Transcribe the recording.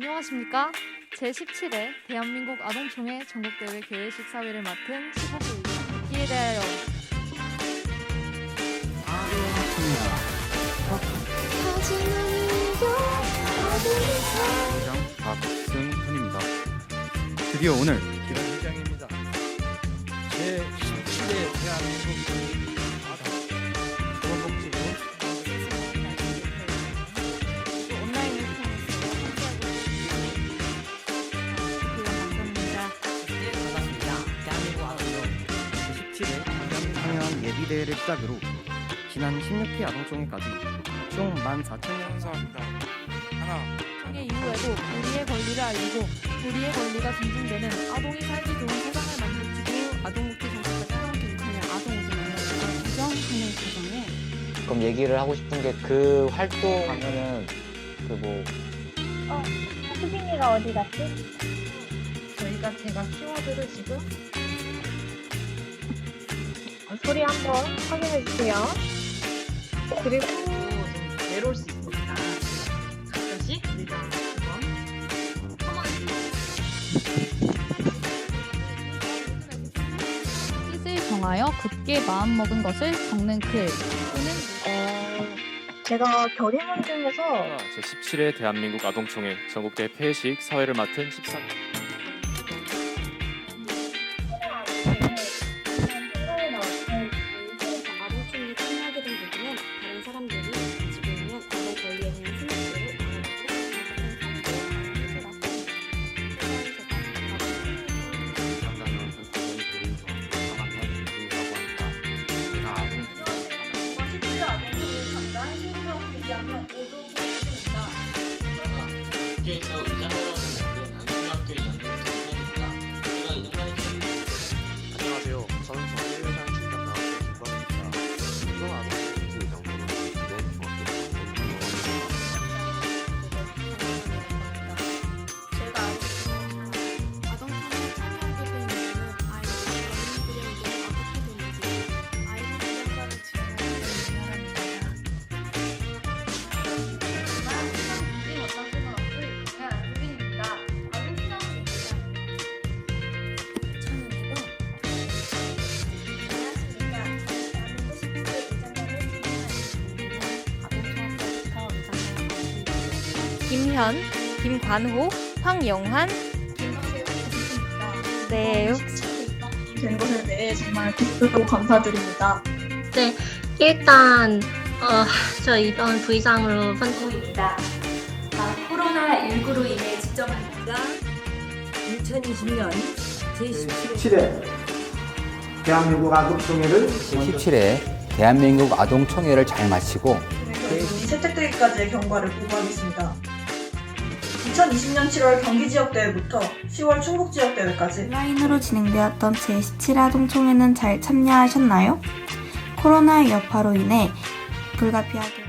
안녕하십니까? 제17회 대한민국 아동총회 전국대회 개회식 사회를 맡은 15기 이에 대하여 회장 박승훈입니다. 드디어 오늘 기란 회장입니다. 제 17회 대한민국 17회 청년 예비대회를 시작으로 지난 16회 아동총회까지 총 14,000명 감사합니다. 하나, 총회 이후에도 우리의 권리를 알리고 우리의 권리가 존중되는 아동이 살기 좋은 세상을 만들지고 아동복지 정책과 새로운 기준의 아동우주는 부정하는 가정에 그럼 얘기를 하고 싶은 게 그 활동하면은 그뭐 수빈이가 어디 갔지? 저희가 제가 키워드를 지금 어, 소리 한번 확인해 주세요. 그리고 좀 외로울 수 있으니까 가끔씩 뜻을 정하여 굳게 마음먹은 것을 적는 글. 또는 어, 제가 결의문 중에서 제17회 대한민국 아동총회 전국대 폐회식 사회를 맡은 13아 김현, 김관호, 황영환 네 된 것에 대해 정말 기쁘고 감사드립니다. 일단 어, 저 이번 부의장으로 선출입니다. 코로나19로 인해 지정합니다. 2020년 제17회 17회 대한민국 아동총회를 17회 대한민국 아동총회를 잘 마치고 계획이 채택되기까지의 경과를 보고하겠습니다. 2020년 7월 경기 지역 대회부터 10월 충북 지역 대회까지 온라인으로 진행되었던 제17아동총회는 잘 참여하셨나요? 코로나의 여파로 인해 불가피하게